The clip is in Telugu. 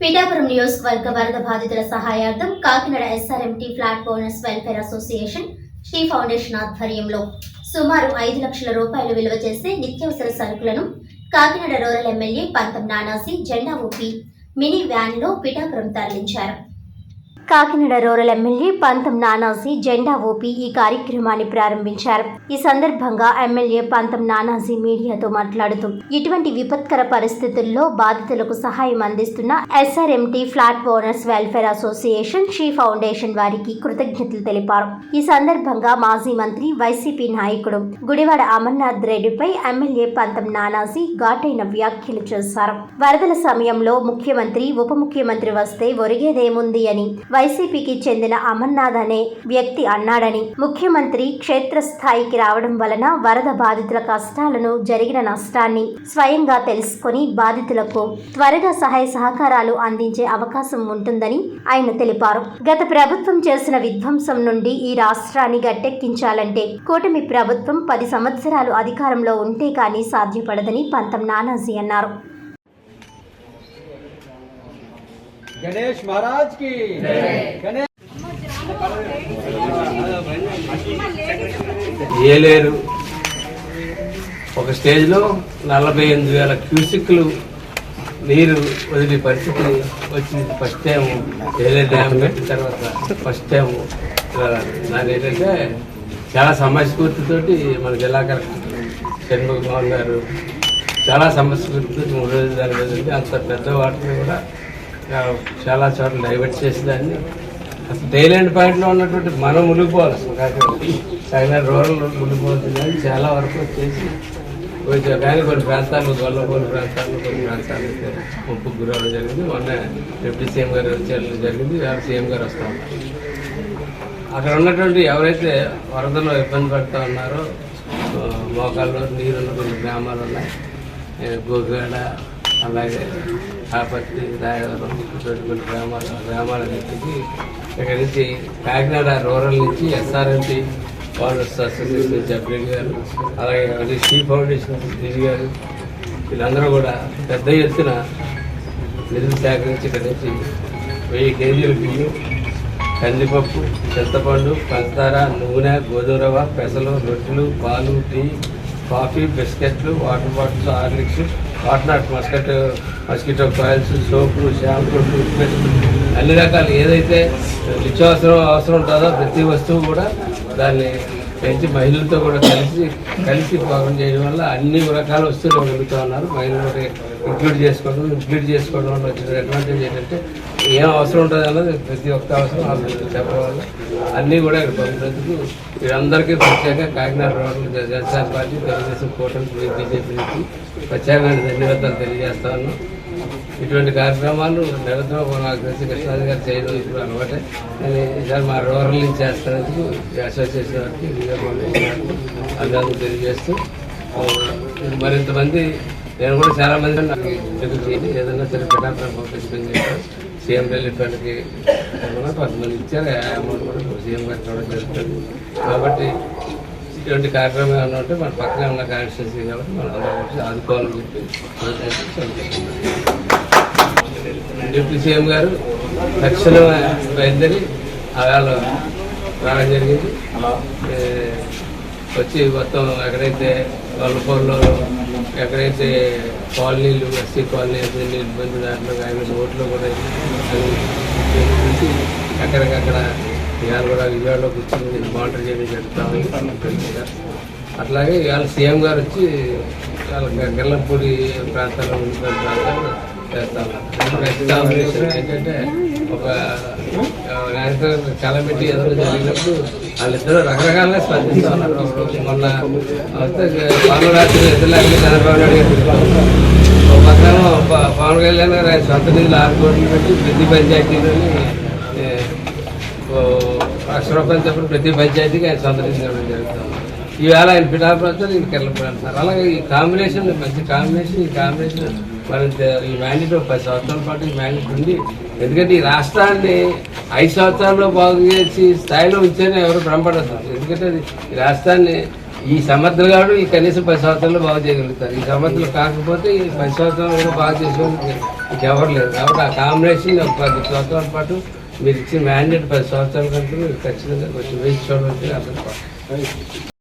పిఠాపురం నియోజకవర్గ వరద బాధితుల సహాయార్థం Kakinada SRMT flat owners welfare association Sri foundation ఆధ్వర్యంలో సుమారు ఐదు లక్షల రూపాయలు విలువ చేసే నిత్యావసర సరుకులను కాకినాడ రూరల్ ఎమ్మెల్యే పంతం నానాసి జెండా ఊపి మినీ వ్యాన్లో పిఠాపురం తరలించారు. కాకినాడ రూరల్ ఎమ్మెల్యే పంతం నానాజీ జెండా ఊపి ఈ కార్యక్రమాన్ని ప్రారంభించారు. ఈ సందర్భంగా ఎమ్మెల్యే పంతం నానాజీ మీడియాతో మాట్లాడుతూ ఇటువంటి విపత్కర పరిస్థితుల్లో బాధితులకు సహాయం అందిస్తున్న SRMT flat owners welfare association Sri foundation వారికి కృతజ్ఞతలు తెలిపారు. ఈ సందర్భంగా మాజీ మంత్రి వైసీపీ నాయకుడు గుడివాడ అమర్నాథ్ రెడ్డిపై ఎమ్మెల్యే పంతం నానాజీ ఘాటైన వ్యాఖ్యలు చేశారు. వరదల సమయంలో ముఖ్యమంత్రి ఉప ముఖ్యమంత్రి వస్తే ఒరిగేదేముంది అని వైసీపీకి చెందిన అమర్నాథ్ అనే వ్యక్తి అన్నాడని. ముఖ్యమంత్రి క్షేత్రస్థాయికి రావడం వలన వరద బాధితుల కష్టాలను జరిగిన నష్టాన్ని స్వయంగా తెలుసుకొని బాధితులకు త్వరగా సహాయ సహకారాలు అందించే అవకాశం ఉంటుందని ఆయన తెలిపారు. గత ప్రభుత్వం చేసిన విధ్వంసం నుండి ఈ రాష్ట్రాన్ని గట్టెక్కించాలంటే కూటమి ప్రభుత్వం పది సంవత్సరాలు అధికారంలో ఉంటే కానీ సాధ్యపడదని పంతం నానాజీ అన్నారు. గణేష్ మహారాజ్కి గణేష్ ఏలేరు ఒక స్టేజ్లో నలభై ఎనిమిది వేల క్యూసిక్లు నీరు వదిలే పరిస్థితి వచ్చింది. ఫస్ట్ టైం ఏలేరు డ్యామ్ పెట్టిన తర్వాత ఫస్ట్ టైం దాని ఏంటంటే చాలా సమస్ఫూర్తితోటి మన జిల్లా కలెక్టర్ షణ్ముఖ గారు చాలా సమస్ఫూర్తితో మూడు రోజులు దాని అంత పెద్ద వాటిని కూడా చాలా చోట్ల డైవర్ట్ చేసేదాన్ని అసలు టైలాండ్ పాయింట్లో ఉన్నటువంటి మనం మునిగిపోవాలి అసలు కాకపోతే. రూరల్ మునిగిపోతుంది చాలా వరకు వచ్చేసి కొంచెం కానీ కొన్ని ప్రాంతాలు గొల్లపోని ప్రాంతాలు కొన్ని ప్రాంతాలు అయితే ముప్పు గురవడం జరిగింది. మొన్న డిప్యూటీ సీఎం గారు వచ్చేయడం జరిగింది. వేరే సీఎం గారు వస్తూ ఉన్నారు. అక్కడ ఉన్నటువంటి ఎవరైతే వరదలో ఇబ్బంది పడుతూ ఉన్నారో మోకాల్లో నీరున్న కొన్ని గ్రామాలు ఉన్నాయి. గోగాడ అలాగే కాపర్తి రాయవరం ఇటువంటి గ్రామాల గ్రామాలన్నింటికి ఇక్కడి నుంచి కాకినాడ రూరల్ నుంచి ఎస్ఆర్ఎంపీ ఫౌండర్స్ అసోసియేషన్ జబ్రెడ్డి గారు అలాగే శ్రీ ఫౌండేషన్ దిగి గారు వీళ్ళందరూ కూడా పెద్ద ఎత్తున నిధులు సేకరించి ఇక్కడ నుంచి వెయ్యి కేజీల బియ్యం కందిపప్పు చింతపండు పంచదార నూనె గోధుమ రవ్వ పెసలు రొట్టెలు పాలు టీ కాఫీ బిస్కెట్లు వాటర్ బాటిల్స్ హార్లిక్స్ వాటర్ నాట్ మస్కట్ మస్కిటో కాయిల్స్ సోపులు షాంపులు టూత్పేస్ట్ అన్ని రకాలు ఏదైతే నిత్యావసరం అవసరం ఉంటుందో ప్రతి వస్తువు కూడా దాన్ని పెంచి మహిళలతో కూడా కలిసి కలిసి పాలన చేయడం వల్ల అన్ని రకాల వస్తువులు కలుగుతూ ఉన్నారు. మహిళలు ఇంక్లూడ్ చేసుకోవడం ఇంక్లూడ్ చేసుకోవడం వల్ల వచ్చిన అడ్వాంటేజ్ ఏంటంటే ఏం అవసరం ఉంటుంది అన్నది ప్రతి ఒక్క అవసరం వాళ్ళు చెప్పడం అన్నీ కూడా ఇక్కడ పంపినందుకు వీరందరికీ ప్రత్యేక కాకినాడ రావడం జనసేన పార్టీ తెలుగుదేశం కూటమి బీజేపీ నుంచి ప్రత్యేకమైన ధన్యవాదాలు తెలియజేస్తా ఉన్నాం. ఇటువంటి కార్యక్రమాలు నిరంతరం నాకు తెలిసి కృష్ణాజీ గారు చేయడం ఇప్పుడు అనమాట కానీ ఈసారి మా రూరల్ నుంచి చేస్తున్నందుకు అసోసియేషన్ వారికి అందరూ తెలియజేస్తూ మరింతమంది నేను కూడా చాలా మంది నాకు ఎందుకు చేయండి? ఏదైనా సరే పిఠాపురం పంపించమని సీఎం రిలీఫ్ ఫండ్కి కొంతమంది ఇచ్చారు. అమౌంట్ కూడా సీఎం గారు చూడడం జరుగుతుంది. కాబట్టి ఇటువంటి కార్యక్రమం ఏమైనా ఉంటే మన పక్కనే ఉన్న కాన్స్టిట్యూన్సీ కాబట్టి మనం అందరం ఆదుకోవాలని చెప్పి డిప్యూటీ సీఎం గారు తక్షణం బయలుదేరి ఆవేళ రావడం జరిగింది. వచ్చి మొత్తం ఎక్కడైతే వల్లపూర్లో ఎక్కడైతే కాలనీలు ఎస్సీ కాలనీ నీళ్ళు ఇబ్బంది దాంట్లో ఆయన ఓట్లు కూడా ఎక్కడికక్కడ ఇవాళ కూడా విజయవాడలో కూర్చొని మానిటర్ చేయడం జరుగుతామని అట్లాగే ఇవాళ సీఎం గారు వచ్చి వాళ్ళ గెల్లంపూడి ప్రాంతాల్లో ఉండిపోయిన ప్రాంతాలు చేస్తా ఉన్నారు ఎగ్జామినేషన్ ఏంటంటే ఒక నేషనల్ కలమిటీ ఏదైనా జరిగినప్పుడు వాళ్ళిద్దరూ రకరకాలుగా స్పందిస్తూ ఉన్నారు మొన్న పనులు రాత్రి ఎదురులాగే చంద్రబాబు నాయుడు గారు పక్కన పవన్ కళ్యాణ్ గారు ఆయన సొంత నిధులు ఆరు కోట్లు పెట్టి ప్రతి పంచాయతీలోని ఏ, ఓ లక్ష రూపాయలు చెప్పిన ప్రతి పంచాయతీకి ఆయన సొంత నిధులు ఇవ్వడం జరుగుతుంది. ఈవేళ ఆయన పిఠాపురంతో నేను కెళ్ళపడి అంటారు అలాగే ఈ కాంబినేషన్ మంచి కాంబినేషన్ ఈ కాంబినేషన్ మరి ఈ మ్యాండేట్ పది సంవత్సరాల పాటు ఈ మ్యాండేట్ ఉంది. ఎందుకంటే ఈ రాష్ట్రాన్ని ఐదు సంవత్సరాల్లో బాగు చేసి స్థాయిలో ఉంచేనే ఎవరు భ్రమపడతారు ఎందుకంటే అది ఈ రాష్ట్రాన్ని ఈ సమర్థులు కాదు ఈ కనీసం పది సంవత్సరాలు బాగు చేయగలుగుతారు. ఈ సమర్థులు కాకపోతే ఈ పది సంవత్సరాలు కూడా బాగు చేసేవాళ్ళు ఇంకెవరు లేరు. కాబట్టి ఆ కాంబినేషన్ ఒక పది సంవత్సరాల పాటు మీరు ఇచ్చిన మ్యాండేట్ పది సంవత్సరాల కంటే మీరు ఖచ్చితంగా కొంచెం వేసి చూడవచ్చు అసలు